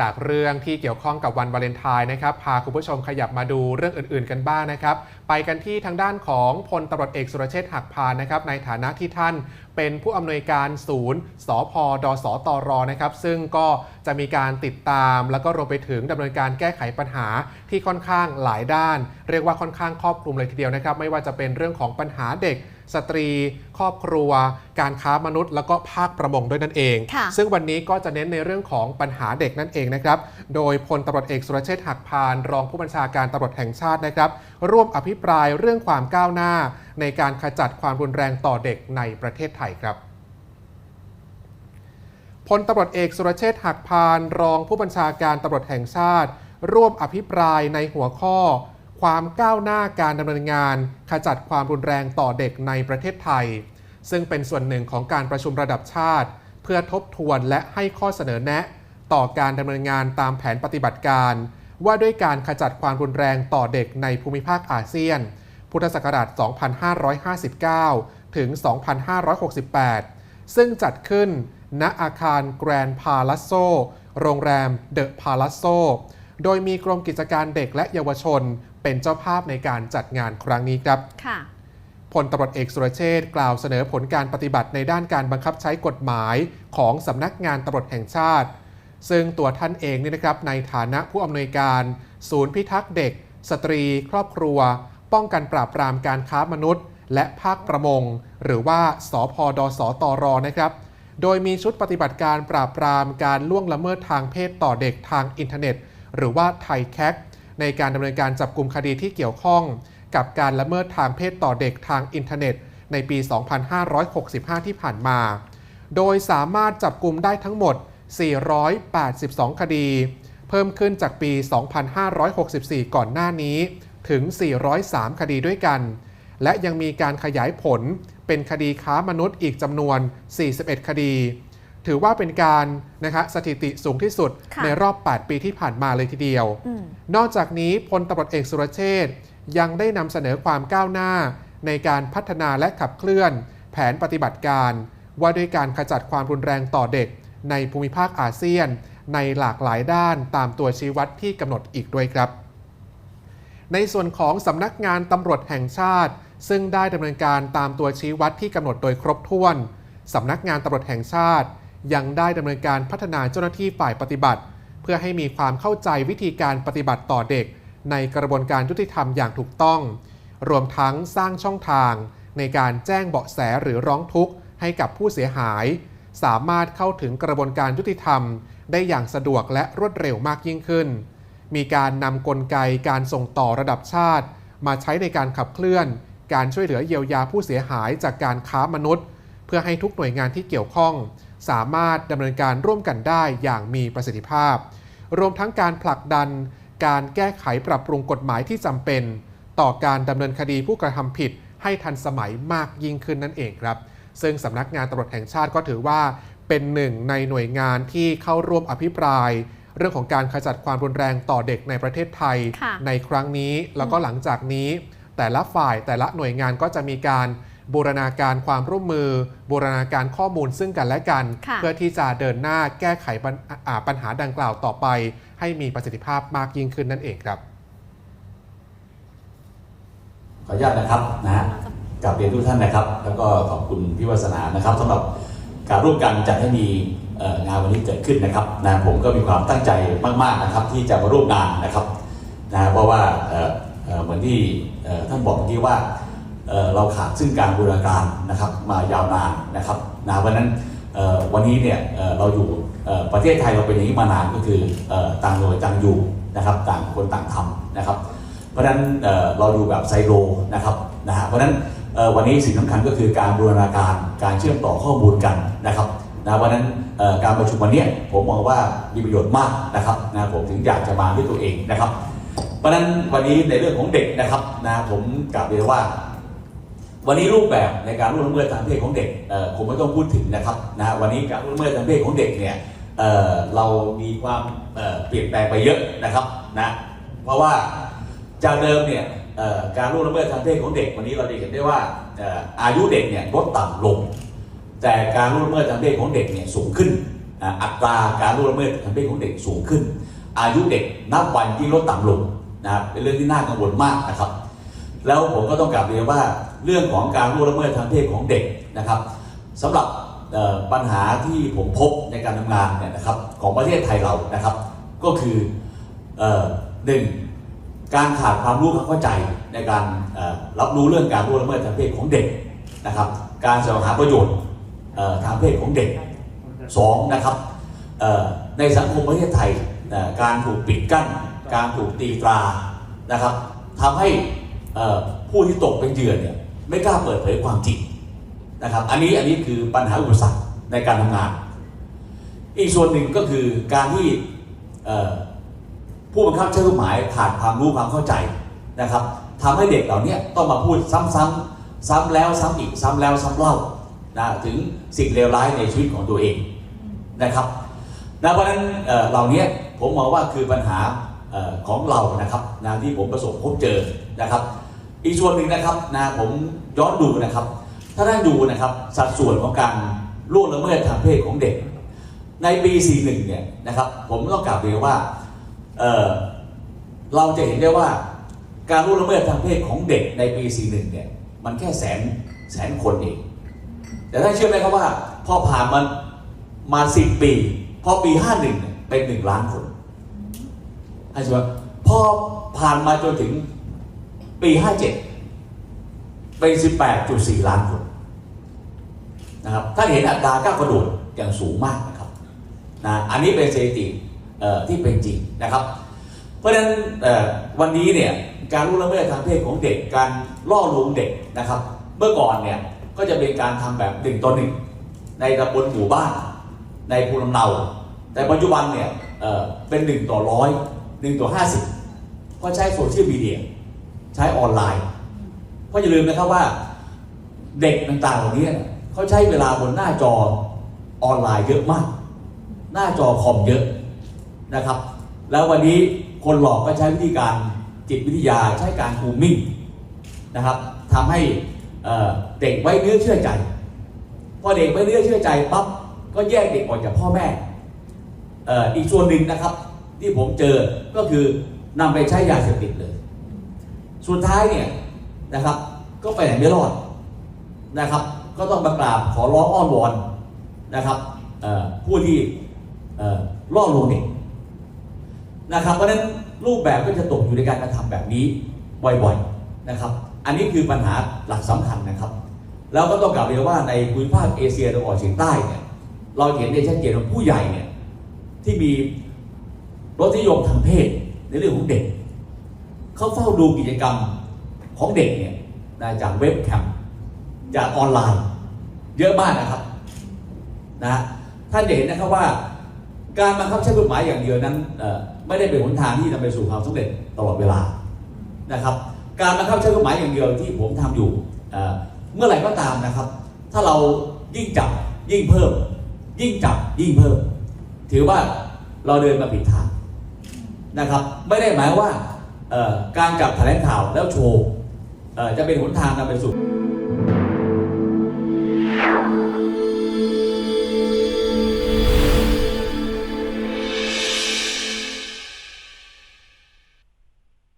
จากเรื่องที่เกี่ยวข้องกับวันวาเลนไทน์นะครับ พาคุณผู้ชมขยับมาดูเรื่องอื่นๆกันบ้างนะครับ ไปกันที่ทางด้านของพลตำรวจเอกสุรเชษฐ์หักพานนะครับ ในฐานะที่ท่านเป็นผู้อำนวยการศูนย์สพดสตรนะครับ ซึ่งก็จะมีการติดตาม แล้วก็รวมไปถึงดำเนินการแก้ไขปัญหาที่ค่อนข้างหลายด้าน เรียกว่าค่อนข้างครอบคลุมเลยทีเดียวนะครับ ไม่ว่าจะเป็นเรื่องของปัญหาเด็ก สตรี ครอบครัว การค้ามนุษย์ แล้วก็ภาคประมงด้วยนั่นเองค่ะซึ่งวันนี้ก็จะเน้นในเรื่องของปัญหาเด็กนั่นเองนะครับ โดยพลตำรวจเอกสุรเชษฐ์หักพาน รองผู้บัญชาการตำรวจแห่งชาตินะครับ ร่วมอภิปรายเรื่องความก้าวหน้า ในการขจัดความรุนแรงต่อเด็กในประเทศไทยครับพลตำรวจเอกสุรเชษฐ์หักพาน รองผู้บัญชาการตำรวจแห่งชาติ ร่วมอภิปรายในหัวข้อ ความก้าวหน้าการดำเนินงาน ขจัดความรุนแรงต่อเด็กในประเทศไทย ซึ่งเป็นส่วนหนึ่งของการประชุมระดับชาติ เพื่อทบทวนและให้ข้อเสนอแนะ ต่อการดำเนินงานตามแผนปฏิบัติการ ว่าด้วยการขจัดความรุนแรงต่อเด็กในภูมิภาคอาเซียน พุทธศักราช 2559 ถึง 2568 ซึ่งจัดขึ้น ณอาคารแกรนพาลัสโซโรงแรมเดอะพาลัสโซโดยมีกรมกิจการเด็กและเยาวชน เป็นเจ้าภาพในการจัดงานครั้งนี้ครับค่ะพลตำรวจเอกสุรเชษฐ์กล่าวเสนอผลการปฏิบัติในด้านการบังคับใช้กฎหมายของสำนักงานตำรวจแห่งชาติ ซึ่งตัวท่านเองนี่นะครับในฐานะผู้อำนวยการ ศูนย์พิทักษ์เด็ก สตรี ครอบครัว ป้องกันปราบปรามการค้ามนุษย์ และภาคประมง หรือว่าสพดสตรนะครับ โดยมีชุดปฏิบัติการปราบปรามการล่วงละเมิดทางเพศต่อเด็กทางอินเทอร์เน็ต หรือว่าไทยแคก ในการดำเนินการจับกลุ่มคดีที่เกี่ยวข้อง กับการละเมิดทางเพศต่อเด็กทางอินเทอร์เน็ต ในปี 2565 ที่ผ่านมา โดยสามารถจับกลุ่มได้ทั้งหมด 482 คดี เพิ่มขึ้นจากปี 2564 ก่อนหน้านี้ถึง 403 คดีด้วยกัน และยังมีการขยายผลเป็นคดีค้ามนุษย์อีกจำนวน 41 คดี ถือว่าเป็นการนะคะสถิติสูงที่สุดค่ะในรอบ 8 ปีที่ผ่านมาเลยทีเดียวอืมนอกจากนี้พลตำรวจเอกสุรเชษฐ์ยังได้นำเสนอความก้าวหน้า ในการพัฒนาและขับเคลื่อน แผนปฏิบัติการ ว่าด้วยการขจัดความรุนแรงต่อเด็ก ในภูมิภาคอาเซียน ในหลากหลายด้านตามตัวชี้วัดที่กำหนดอีกด้วยครับ ในส่วนของสำนักงานตำรวจแห่งชาติ ซึ่งได้ดำเนินการตามตัวชี้วัดที่กำหนดโดยครบถ้วนสำนักงานตำรวจแห่งชาติ ยังได้ดำเนินการพัฒนาเจ้าหน้าที่ฝ่ายปฏิบัติ เพื่อให้มีความเข้าใจวิธีการปฏิบัติต่อเด็ก ในกระบวนการยุติธรรมอย่างถูกต้อง รวมทั้งสร้างช่องทาง ในการแจ้งเบาะแสหรือร้องทุกข์ให้กับผู้เสียหาย สามารถเข้าถึงกระบวนการยุติธรรม ได้อย่างสะดวกและรวดเร็วมากยิ่งขึ้น มีการนำกลไกการส่งต่อระดับชาติ มาใช้ในการขับเคลื่อน การช่วยเหลือเยียวยาผู้เสียหายจากการค้ามนุษย์ เพื่อให้ทุกหน่วยงานที่เกี่ยวข้อง สามารถดำเนินการร่วมกันได้อย่างมีประสิทธิภาพ รวมทั้งการผลักดัน การแก้ไขปรับปรุงกฎหมายที่จำเป็น ต่อการดำเนินคดีผู้กระทำผิด ให้ทันสมัยมากยิ่งขึ้นนั่นเองครับ ซึ่งสำนักงานตำรวจแห่งชาติก็ถือว่าเป็นหนึ่งในหน่วยงานที่เข้าร่วมอภิปราย เรื่องของการขจัดความรุนแรงต่อเด็กในประเทศไทยค่ะในครั้งนี้แล้วก็หลังจากนี้ แต่ละฝ่ายแต่ละหน่วยงานก็จะมีการ บูรณาการความร่วมมือ บูรณาการข้อมูลซึ่งกันและกันค่ะเพื่อที่จะเดินหน้าแก้ไขปัญอ่าปัญหาดังกล่าวต่อไป ให้มีประสิทธิภาพมากยิ่งขึ้นนั่นเองครับ ขออนุญาตนะครับนะฮะกลับเรียนทุกท่านนะครับ แล้วก็ขอบคุณพี่วัฒนานะครับสำหรับการร่วมกันจัดให้มีเอ่องานวันนี้เกิดขึ้นนะครับนะผมก็มีความตั้งใจมากๆนะครับ ที่จะมาร่วมงานนะครับนะเพราะว่าเอ่อเอ่อเหมือนที่เอ่อท่านบอกเมื่อกี้ว่า เราขาดซึ่งการบูรณาการนะครับมายาวนานนะครับนะเพราะนั้นวันนี้เนี่ยเราอยู่ประเทศไทยเราเป็นอย่างนี้มานานก็คือต่างหน่วยต่างอยู่นะครับต่างคนต่างทำนะครับ เพราะฉะนั้นเอ่อเราดูแบบไซโลนะครับนะฮะเพราะฉะนั้นวันนี้สิ่งสำคัญก็คือการบูรณาการการเชื่อมต่อข้อมูลกันนะครับนะเพราะนั้นการประชุมวันนี้ผมมองว่ามีประโยชน์มากนะครับนะผมถึงอยากจะมาด้วยตัวเองนะครับ เพราะฉะนั้นวันนี้ในเรื่องของเด็กนะครับนะผมกล่าวเลยว่า วันนี้รูปแบบในการล่วงละเมิดทางเพศของเด็กเอ่อคงไม่ต้องพูดถึงนะครับนะวันนี้การล่วงละเมิดทางเพศของเด็กเนี่ยเเรามีความเเปลี่ยนแปลงไปเยอะนะครับนะเพราะว่าจากเดิมเนี่ยการล่วงละเมิดทางเพศของเด็กวันนี้เราจะเห็นได้ว่าออายุเด็กเนี่ยลดต่ำลง แต่การล่วงละเมิดทางเพศของเด็กเนี่ยสูงขึ้นอัตราการล่วงละเมิดทางเพศของเด็กสูงขึ้น อายุเด็กนับวันยิ่งลดต่ำลงนะครับเป็นเรื่องที่น่ากังวลมากนะครับ แล้วผมก็ต้องกลับเรียนว่าเรื่องของการล่วงละเมิดทางเพศของเด็กนะครับสำหรับปัญหาที่ผมพบในการทำงานเนี่ยนะครับของประเทศไทยเรานะครับ ก็คือหนึ่งการขาดความรู้ความเข้าใจในการรับรู้เรื่องการล่วงละเมิดทางเพศของเด็กนะครับ การแสวงหาประโยชน์ทางเพศของเด็กสองนะครับในสังคมประเทศไทยการถูกปิดกั้น การถูกตีตรานะครับทำให้ ผู้ที่ตกเป็นเหยื่อเนี่ยไม่กล้าเปิดเผยความจริงนะครับ อันนี้อันนี้คือปัญหาอุปสรรคในการทำงาน อีกส่วนหนึ่งก็คือการที่ผู้บังคับใช้กฎหมายขาดความรู้ความเข้าใจนะครับทำให้เด็กเหล่านี้ต้องมาพูดซ้ำๆซ้ำแล้วซ้ำอีกซ้ำแล้วซ้ำเล่านะถึงสิ่งเลวร้ายในชีวิตของตัวเองนะครับนะเพราะฉะนั้นเหล่านี้ผมมองว่าคือปัญหาของเรานะครับนะที่ผมประสบพบเจอนะครับ อีกส่วนหนึ่งนะครับนะผมย้อนดูนะครับ ถ้าท่านดูนะครับสัดส่วนของการล่วงละเมิดทางเพศของเด็ก ในปี 41 เนี่ยนะครับผมต้องกล่าวเรียนว่าเเราจะเห็นได้ว่าการล่วงละเมิดทางเพศของเด็กในปี 41 เนี่ยมันแค่แสนแสนคนเอง แต่ท่านเชื่อไหมครับว่า พอผ่านมันมา10ปี พอปี 51เนี่ยเป็น1ล้านคนท่านเชื่อไหมพอผ่านมาจนถึง ปี 57 เป็น 18.4 ล้านคนนะครับท่าเห็นอัตราก้าวกระโดดอย่างสูงมากนะครับนะอันนี้เป็นสถิติเอ่อที่เป็นจริงนะครับ เพราะฉะนั้นวันนี้เนี่ยการรู้ละเมิดทางเพศของเด็กการล่อลวงเด็กนะครับ เมื่อก่อนเนี่ยก็จะเป็นการทำแบบหนึ่งต่อหนึ่งในตำบลหมู่บ้านในภูมิลำเนา แต่ปัจจุบันเนี่ยเอ่อเป็นหนึ่งต่อร้อยหนึ่งต่อห้าสิบเพราะใช้โซเชียลมีเดีย ใช้ออนไลน์ เพราะอย่าลืมนะครับว่าเด็กต่างๆเหล่านี้เขาใช้เวลาบนหน้าจอออนไลน์เยอะมาก หน้าจอคอมเยอะนะครับ แล้ววันนี้คนหลอกก็ใช้วิธีการจิตวิทยาใช้การคูมิ่งนะครับทำให้เด็กไว้เนื้อเชื่อใจพอเด็กไว้เนื้อเชื่อใจปั๊บก็แยกเด็กออกจากพ่อแม่อีกส่วนหนึ่งนะครับ ที่ผมเจอก็คือนำไปใช้ยาเสพติดเลย สุดท้ายเนี่ยนะครับ ก็ไปไหนไม่รอดนะครับ ก็ต้องมากราบขอร้องอ้อนวอนนะครับผู้ที่ร่อล่อลวงเด็กนะครับ เพราะฉะนั้นรูปแบบก็จะตกอยู่ในการกระทำแบบนี้บ่อยๆนะครับ อันนี้คือปัญหาหลักสำคัญนะครับ แล้วก็ต้องกล่าวเรียนว่าในภูมิภาคเอเชียตะวันออกเฉียงใต้เนี่ยเราเห็นได้ชัดเจนว่าผู้ใหญ่เนี่ยที่มีรสนิยมทางเพศในเรื่องของเด็ก เขาเฝ้าดูกิจกรรมของเด็กเนี่ยนะจากเว็บแคมจากออนไลน์ เยอะมากนะครับนะท่านจะเห็นนะครับว่า การบังคับใช้กฎหมายอย่างเดียวนั้นไม่ได้เป็นหนทางที่นำไปสู่ความสำเร็จตลอดเวลานะครับ การบังคับใช้กฎหมายอย่างเดียวที่ผมทำอยู่เมื่อไหร่ก็ตามนะครับ ถ้าเรายิ่งจับยิ่งเพิ่ม ยิ่งจับยิ่งเพิ่ม ถือว่าเราเดินมาผิดทางนะครับ ไม่ได้หมายว่า การจับแถลงข่าวแล้วโชว์จะเป็นหนทางนำไปสู่